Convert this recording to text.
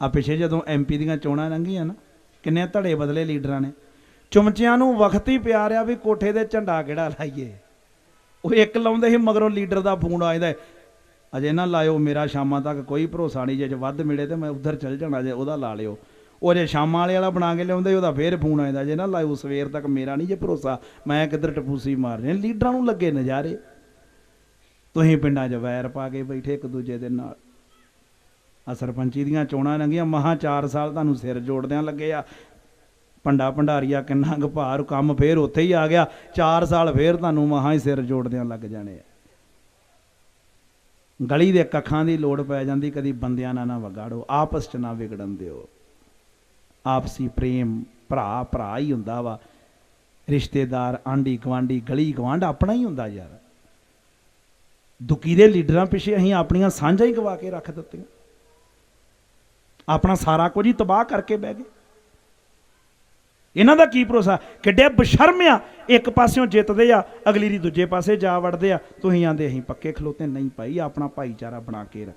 ਆ ਪਿਛੇ ਜਦੋਂ ਐਮਪੀ ਦੀਆਂ ਚੋਣਾਂ ਲੰਘੀਆਂ ਨਾ, ਕਿੰਨੇ ਧੜੇ ਬਦਲੇ ਲੀਡਰਾਂ ਨੇ। ਚੁਮਚਿਆਂ ਨੂੰ ਵਕਤ ਹੀ ਪਿਆ ਰਿਹਾ ਵੀ ਕੋਠੇ ਦੇ ਝੰਡਾ ਕਿਹੜਾ ਲਾਈਏ। ਉਹ ਇੱਕ ਲਾਉਂਦੇ ਸੀ ਮਗਰੋਂ ਲੀਡਰ ਦਾ ਫੋਨ ਆ ਜਾਂਦਾ ਅਜੇ ਨਾ ਲਾਇਓ, ਮੇਰਾ ਸ਼ਾਮਾਂ ਤੱਕ ਕੋਈ ਭਰੋਸਾ ਨਹੀਂ, ਜੇ ਜੇ ਵੱਧ ਮਿਲੇ ਤੇ ਮੈਂ ਉਧਰ ਚੱਲ ਜਾਣਾ, ਜੇ ਉਹਦਾ ਲਾ ਲਿਓ। ਉਹ ਜੇ ਸ਼ਾਮਾਂ ਵਾਲੇ ਵਾਲਾ ਬਣਾ ਕੇ ਲਿਆਉਂਦੇ, ਉਹਦਾ ਫੇਰ ਫੋਨ ਆਉਂਦਾ ਜੇ ਨਾ ਲਾਇਓ, ਸਵੇਰ ਤੱਕ ਮੇਰਾ ਨਹੀਂ ਜੇ ਭਰੋਸਾ, ਮੈਂ ਕਿੱਧਰ ਟਪੂਸੀ ਮਾਰ ਰਿਹਾ ਲੀਡਰਾਂ ਨੂੰ ਲੱਗੇ ਨਜ਼ਾਰੇ। ਤੁਸੀਂ ਪਿੰਡਾਂ 'ਚ ਵੈਰ ਪਾ ਕੇ ਬੈਠੇ ਇੱਕ ਦੂਜੇ ਦੇ ਨਾਲ। ਆ ਸਰਪੰਚੀ ਦੀਆਂ ਚੋਣਾਂ ਲੰਘੀਆਂ, ਮਹਾ 4 ਸਾਲ ਤੁਹਾਨੂੰ ਸਿਰ ਜੋੜਦਿਆਂ ਲੱਗੇ ਆ। ਪੰਡਾ ਭੰਡਾਰੀਆ ਕਿੰਨਾ ਕੁ ਭਾਰ, ਕੰਮ ਫੇਰ ਉੱਥੇ ਹੀ ਆ ਗਿਆ। 4 ਸਾਲ ਫੇਰ ਤੁਹਾਨੂੰ ਮਹਾ ਹੀ ਸਿਰ ਜੋੜਦਿਆਂ ਲੱਗ ਜਾਣੇ ਆ। ਗਲੀ ਦੇ ਕੱਖਾਂ ਦੀ ਲੋੜ ਪੈ ਜਾਂਦੀ, ਕਦੀ ਬੰਦਿਆਂ ਨਾਲ ਨਾ ਵਗਾੜੋ, ਆਪਸ ਚ ਨਾ ਵਿਗੜਨ ਦਿਓ। ਆਪਸੀ ਪ੍ਰੇਮ, ਭਰਾ ਭਰਾ ਹੀ ਹੁੰਦਾ ਵਾ। ਰਿਸ਼ਤੇਦਾਰ, ਆਂਢੀ ਗਵਾਂਢੀ ਗਲੀ ਗਵਾਂਢ ਆਪਣਾ ਹੀ ਹੁੰਦਾ ਯਾਰ। ਦੁਕੀ ਦੇ ਲੀਡਰਾਂ ਪਿੱਛੇ ਅਸੀਂ ਆਪਣੀਆਂ ਸਾਂਝਾਂ ਹੀ ਗਵਾ ਕੇ ਰੱਖ ਦਿੱਤੀਆਂ। ਆਪਣਾ ਸਾਰਾ ਕੁਝ ਹੀ ਤਬਾਹ ਕਰਕੇ ਬਹਿ ਗਏ। ਇਹਨਾਂ ਦਾ ਕੀ ਭਰੋਸਾ? ਕਿੱਡੇ ਬਸ਼ਰਮ ਆ, ਇੱਕ ਪਾਸਿਓਂ ਜਿੱਤਦੇ ਆ, ਅਗਲੀ ਦੀ ਦੂਜੇ ਪਾਸੇ ਜਾ ਵੜਦੇ ਆ। ਤੁਸੀਂ ਆਂਦੇ ਅਸੀਂ ਪੱਕੇ ਖਲੋਤੇ ਨਹੀਂ ਭਾਈ, ਆਪਣਾ ਭਾਈਚਾਰਾ ਬਣਾ ਕੇ ਰੱਖ।